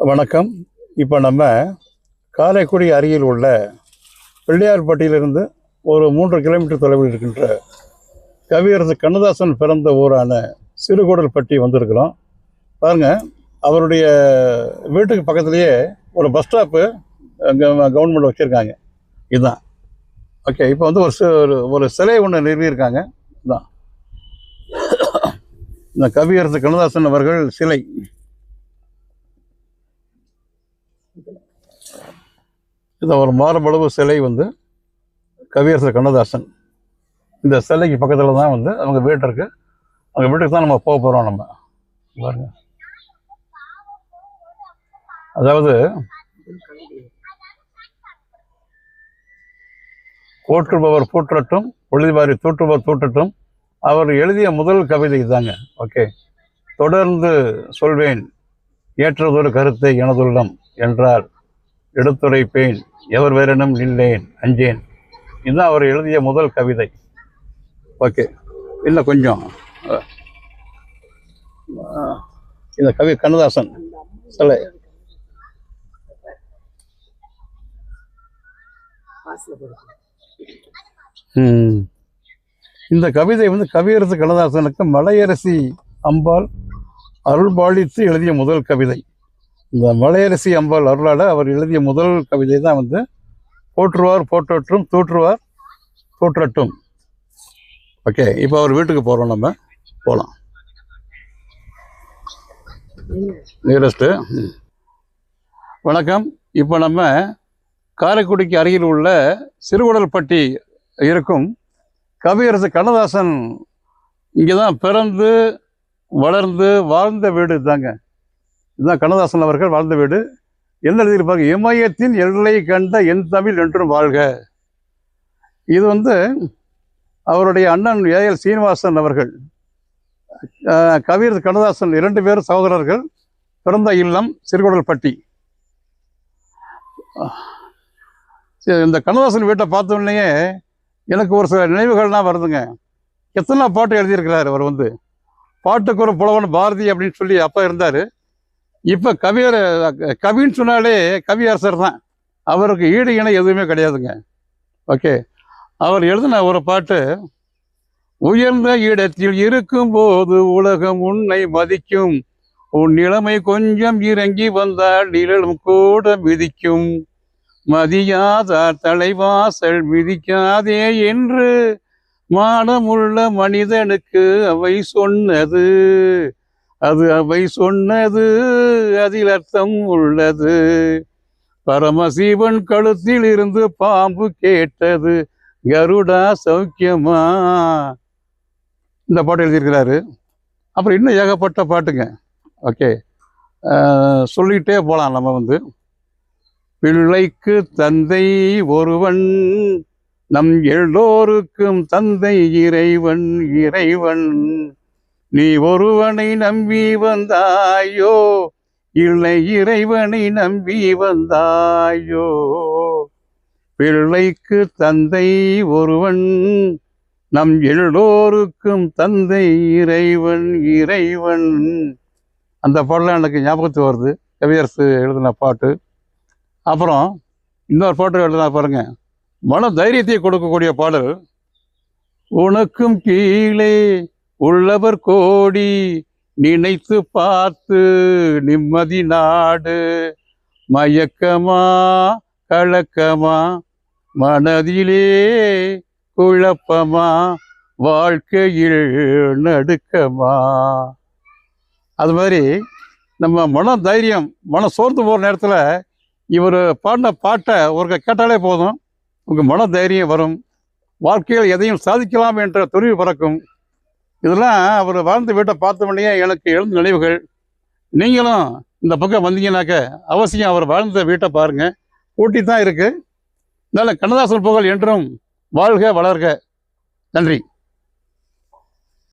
வணக்கம். இப்போ நம்ம காரைக்குடி அருகில் உள்ள பிள்ளையார்பட்டியிலிருந்து ஒரு மூன்று கிலோமீட்டர் தொலைவில் இருக்கின்ற கவியரசு கண்ணதாசன் பிறந்த ஊரான சிறுகூடல்பட்டி வந்திருக்கிறோம். பாருங்கள் அவருடைய வீட்டுக்கு பக்கத்துலேயே ஒரு பஸ் ஸ்டாப்பு கவர்மெண்ட் வச்சுருக்காங்க. இதுதான். ஓகே இப்போ வந்து ஒரு ஒரு- ஒரு சிலை ஒன்று நிறுவியிருக்காங்க. இதுதான். இந்த கவியரசு கண்ணதாசன் அவர்கள் சிலை. இந்த ஒரு மாறுபளவு சிலை வந்து கவியரசு கண்ணதாசன். இந்த சிலைக்கு பக்கத்தில் தான் வந்து அவங்க வீட்டு இருக்கு. அவங்க வீட்டுக்கு தான் நம்ம போக போகிறோம் நம்ம. பாருங்க. அதாவது போற்றுபவர் போற்றட்டும் பொழுதுபாரி தூற்றுபவர் தூற்றட்டும். அவர் எழுதிய முதல் கவிதை தாங்க ஓகே. தொடர்ந்து சொல்வேன் ஏற்றதொரு கருத்தை எனதுள்ளம் என்றார். எடுத்துரைப்பேன் எவர் வேறெனும் நில்லேன் அஞ்சேன். இதுதான் அவர் எழுதிய முதல் கவிதை. ஓகே இன்னும் கொஞ்சம் இந்த கவி கண்ணதாசன் சிலை ம். இந்த கவிதை வந்து கவியரசு கண்ணதாசனுக்கு மலையரசி அம்பாள் அருள்பாலித்து எழுதிய முதல் கவிதை. இந்த மலையரசி அம்பாள் அருளாட அவர் எழுதிய முதல் கவிதை தான் வந்து போற்றுவார் போற்றட்டும் தூற்றுவார் தூற்றட்டும். ஓகே இப்போ அவர் வீட்டுக்கு போகிறோம் நம்ம. போகலாம் நியரஸ்ட்டு வணக்கம். இப்போ நம்ம காரைக்குடிக்கு அருகில் உள்ள சிறுகுடல்பட்டி இருக்கும் கவியரசு கண்ணதாசன் இங்கே தான் பிறந்து வளர்ந்து வாழ்ந்த வீடு தாங்க இதுதான் கண்ணதாசன் அவர்கள் வாழ்ந்த வீடு. என்ன எழுதியிருப்பாங்க இமயத்தின் எல்லை கண்ட என் தமிழ் என்றும் வாழ்க. இது வந்து அவருடைய அண்ணன் ஏஎல் சீனிவாசன் அவர்கள் கவிர் கண்ணதாசன் இரண்டு பேர் சகோதரர்கள் பிறந்த இல்லம் சிறுகுடல்பட்டி. இந்த கண்ணதாசன் வீட்டை பார்த்த உடனே எனக்கு ஒரு சில நினைவுகள்லாம் வருதுங்க. எத்தனை பாட்டு எழுதியிருக்கிறார் அவர் வந்து? பாட்டுக்கு ஒரு புலவன் பாரதி அப்படின்னு சொல்லி அப்போ இருந்தார். இப்போ கவியர் கவின்னு சொன்னாலே கவியரசர் தான். அவருக்கு ஈடு இணை எதுவுமே கிடையாதுங்க. ஓகே. அவர் எழுதின ஒரு பாட்டு உயர்ந்த இடத்தில் இருக்கும்போது உலகம் உன்னை மதிக்கும். உன் நிலைமை கொஞ்சம் இறங்கி வந்தால் நிழலும் கூட மிதிக்கும். மதியாதார் தலைவாசல் மிதிக்காதே என்று மானமுள்ள மனிதனுக்கு அவை சொன்னது. அது அவை சொன்னது அதில் அர்த்தம் உள்ளது. பரமசிவன் கழுத்தில் இருந்து பாம்பு கேட்டது கருடா சௌக்கியமா? இந்த பாட்டு எழுதியிருக்கிறாரு. அப்புறம் இன்னும் ஏகப்பட்ட பாட்டுங்க. ஓகே. சொல்லிக்கிட்டே போகலாம் நம்ம வந்து. பிள்ளைக்கு தந்தை ஒருவன் நம் எல்லோருக்கும் தந்தை இறைவன் இறைவன். நீ ஒருவனை நம்பி வந்தாயோ? இல்லை இறைவனை நம்பி வந்தாயோ? பிள்ளைக்கு தந்தை ஒருவன் நம் எல்லோருக்கும் தந்தை இறைவன் இறைவன். அந்த பாடலாம் எனக்கு ஞாபகத்து வருது. கவியரசு எழுதின பாட்டு. அப்புறம் இன்னொரு பாட்டு எழுதினா பாருங்க. மன தைரியத்தை கொடுக்கக்கூடிய பாடல் உனக்கும் கீழே உள்ளவர் கோடி நினைத்து பார்த்து நிம்மதி நாடு. மயக்கமா கலக்கமா மனதிலே குழப்பமா வாழ்க்கையில் நடுக்கமா. அது மாதிரி நம்ம மன தைரியம் மன சோர்ந்து போகிற நேரத்தில் இவர் பாடின பாட்டை ஒரு கேட்டாலே போதும். உங்கள் மன தைரியம் வரும். வாழ்க்கையில் எதையும் சாதிக்கலாம் என்ற துணிவு பிறக்கும். இதெல்லாம் அவர் வாழ்ந்த வீட்டை பார்த்த உடனே எனக்கு எழுந்த நினைவுகள். நீங்களும் இந்த பக்கம் வந்தீங்கன்னாக்க அவசியம் அவர் வாழ்ந்த வீட்டை பாருங்கள் ஊட்டி தான் இருக்குது அதனால கண்ணதாசன் புகழ் என்றும் வாழ்க வளர்க. நன்றி.